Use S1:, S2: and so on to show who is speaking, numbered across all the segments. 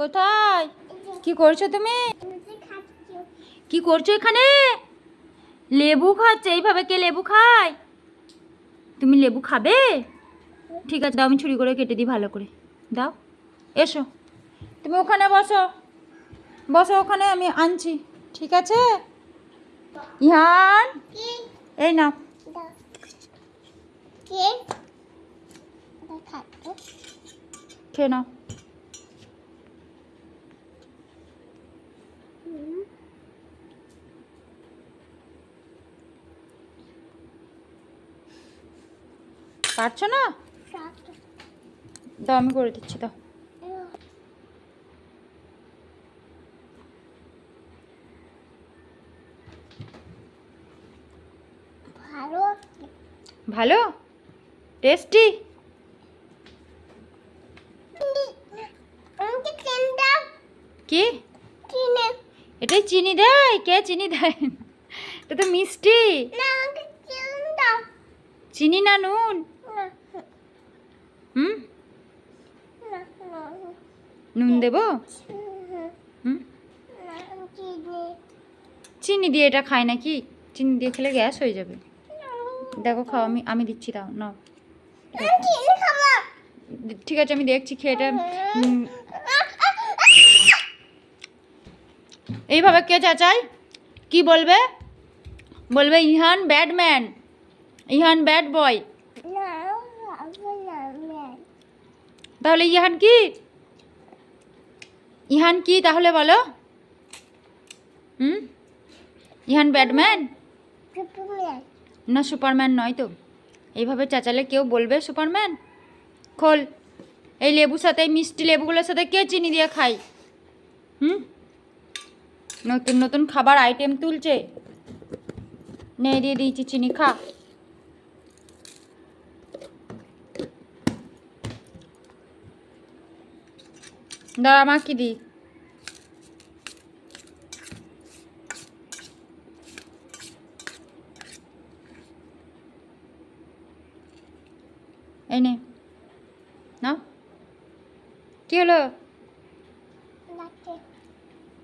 S1: কোথায়? কি করছ তুমি? কি করছ এখানে? লেবু খাচ্ছে। এইভাবে কে লেবু খায়? তুমি লেবু খাবে? ঠিক আছে, দাও, আমি ছুরি করে কেটে দিই ভালো করে। দাও, এসো। তুমি ওখানে বসো। বসো ওখানে, আমি আনছি। ঠিক আছে? ইহান এই না খেয়ে নাও। পারছ না? দাও আমি করে দিচ্ছি দাও।
S2: ভালো?
S1: টেস্টি কি? এটাই চিনি দেয়? কে চিনি দেয়? এটা তো মিষ্টি। চিনি না নুন? হুম? নুন দেবো?
S2: চিনি
S1: দিয়ে এটা খায় নাকি? চিনি দিয়ে খেলে গ্যাস হয়ে যাবে। দেখো খাও, আমি আমি দিচ্ছি, দাও, নাও। ঠিক আছে, আমি দেখছি, খেয়ে এটা এইভাবে কে চাচাই কি বলবে? বলবে Ihan Batman Ihan bad boy
S2: না খাব না ম্যাম
S1: তাহলে ইহান কি? ইহান কি তাহলে বলো? হুম? ইহান ব্যাডম্যান না, সুপারম্যান নয় তো। এইভাবে চাচালে কেউ বলবে সুপারম্যান? খোল। এই লেবুর সাথে, মিষ্টি লেবুগুলোর সাথে কে চিনি দিয়ে খাই হুম? নতুন নতুন খাবার আইটেম তুলছে। নে, দিয়ে দিয়েছি, চিনি খা। দাঁড়া কি দিই। এই নে। নাও। কি হলো?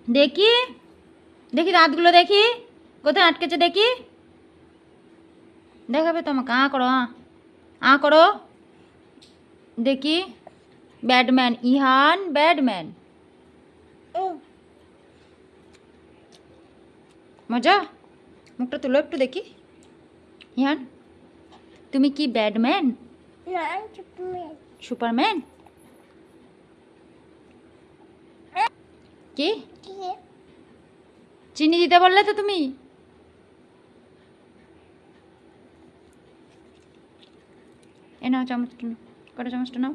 S1: দেখি। দেখি দাঁতগুলো দেখি। কোথায় আটকেছে দেখি। দেখাবে তোমাকে। আ করো আ করো। দেখি। ব্যাডম্যান ইহান ব্যাডম্যান মজা? মুখটা তুলো একটু দেখি। ইহান তুমি কি ব্যাডম্যান
S2: সুপারম্যান। কি?
S1: চিনি দিতে বললে তো তুমি? এ নাও চামচটা নাও কটা চামচটা নাও?